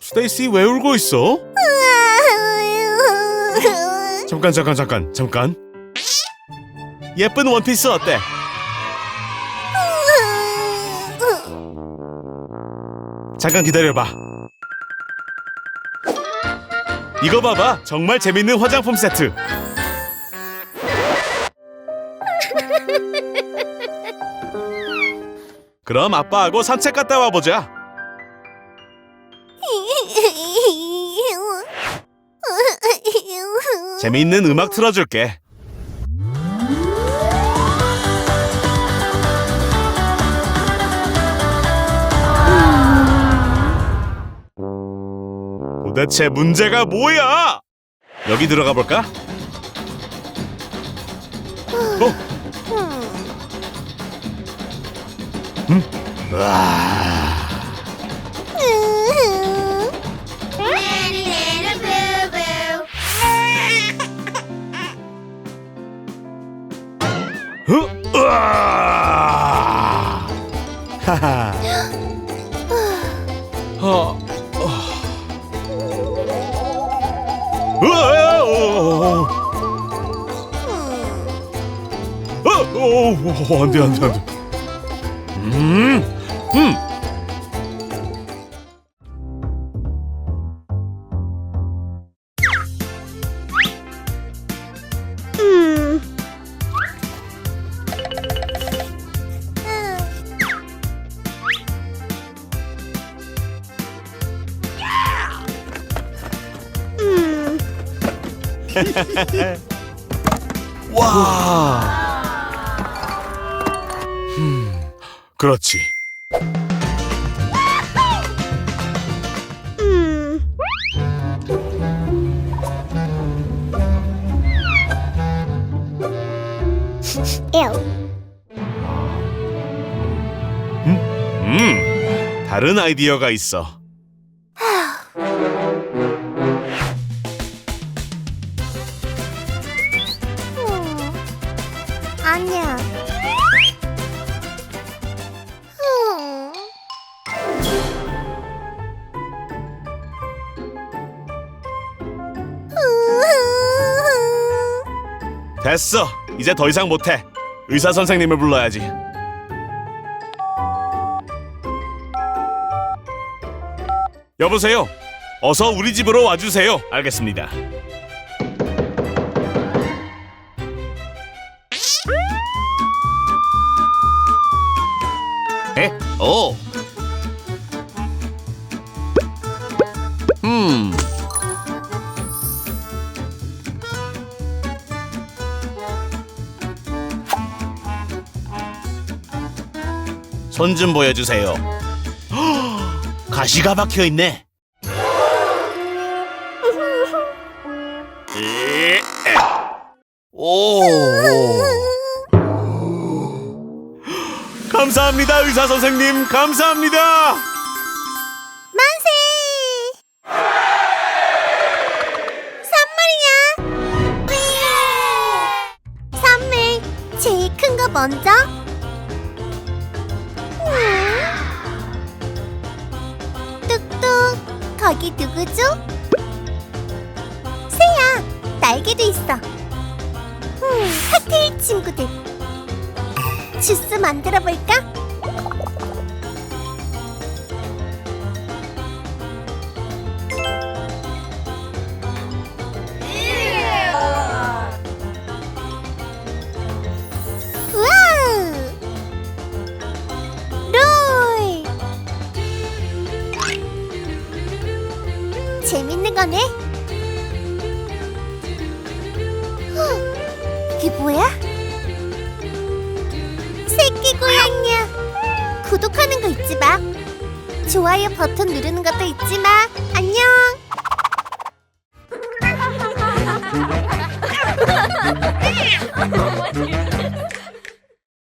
스테이시 왜 울고 있어? 잠깐 잠깐 잠깐 잠깐 예쁜 원피스 어때? 잠깐 기다려봐 이거 봐봐 정말 재밌는 화장품 세트 그럼 아빠하고 산책 갔다 와보자 재미있는 음악 틀어줄게 도대체 문제가 뭐야? 여기 들어가 볼까? 어? 음? 와. Little, little boo boo. 어? 으아! 하하. 어. 어. 으아! 어. 어, 어, 어, 안 돼, 안 돼, 안 돼. 음, 음. 와. 음, 그렇지. 음, 다른 아이디어가 있어. 됐어. 이제 더 이상 못해. 의사 선생님을 불러야지. 여보세요. 어서 우리 집으로 와주세요. 알겠습니다. 에? 오. 음. 손 좀 보여주세요. 헉, 가시가 박혀 있네. 에, 오. 감사합니다, 의사 선생님. 감사합니다. 만세! 선물이야! 선물 제일 큰 거 먼저. 거기 누구죠? 새야 날개도 있어. 음, 하트일 친구들. 주스 만들어 볼까? 재밌는 거네. 헉, 이게 뭐야? 새끼 고양이야. 구독하는 거 잊지 마. 좋아요 버튼 누르는 것도 잊지 마.